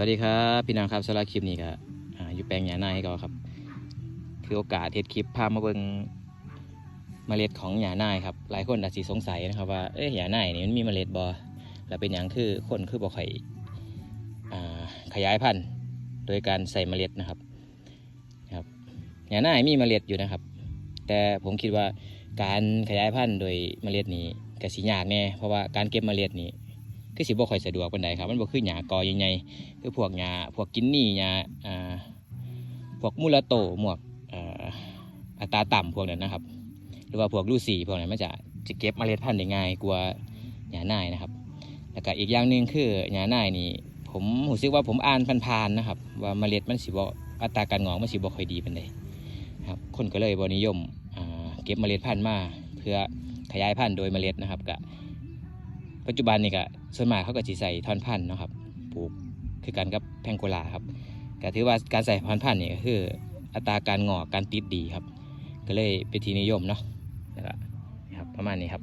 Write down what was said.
วัสดีครับพี่น้องครับสำหรับคลิปนี้ก็อยู่แปลงหญ้านาให้ก่อนครับ คือโอกาสเทศคลิปพามาเบิงเมล็ดของหญ้านาครับหลายคนอาจสิสงสัยนะครับว่าเอ้ยหญ้านานี่มันมีเมล็ดบ่แล้วเป็นหยังคือคนคือบ่ค่อยอ่าขยายพันธุ์โดยการใส่เมล็ดนะครับครับหญ้านามีเมล็ดอยู่นะครับ แต่ผมคิดว่าการขยายพันธุ์โดยเมล็ดนี้ก็สิยากแน่เพราะว่าการเก็บเมล็ดนี้ คือสิบ่ค่อยสะดวกปานใดครับมันบ่คือหญ้ากอใหญ่ๆคือพวกหญ้าพวกกินนี่หญ้าอ่าพวกมูลาโตหมวกอัตราต่ำพวกนั้นนะครับ หรือว่าพวกลูซี่พวกนั้นมันจะจะเก็บเมล็ดพันธุ์ได้ง่ายกว่าหญ้านายนะครับ แล้วก็อีกอย่างหนึ่งคือหญ้านายนี่ผมรู้สึกว่าผมอ่านผ่านๆนะครับ ว่าเมล็ดมันสิบ่อัตราการงอกมันสิบ่ค่อยดีปานใดครับคนก็เลยบ่นิยมเก็บเมล็ดพันธุ์มา เพื่อขยายพันธุ์โดยเมล็ดนะครับก็ ปัจจุบันนี่ก็ส่วนมากเขาก็จีใส่ท่อนพันธุ์เนาะครับปลูกคือกันกับแพงโกลาครับก็ถือว่าการใส่ท่อนพันธุ์นี่ก็คืออัตราการงอกการติดดีครับ ก็เลยเป็นที่นิยมเนาะนะครับประมาณนี้ครับ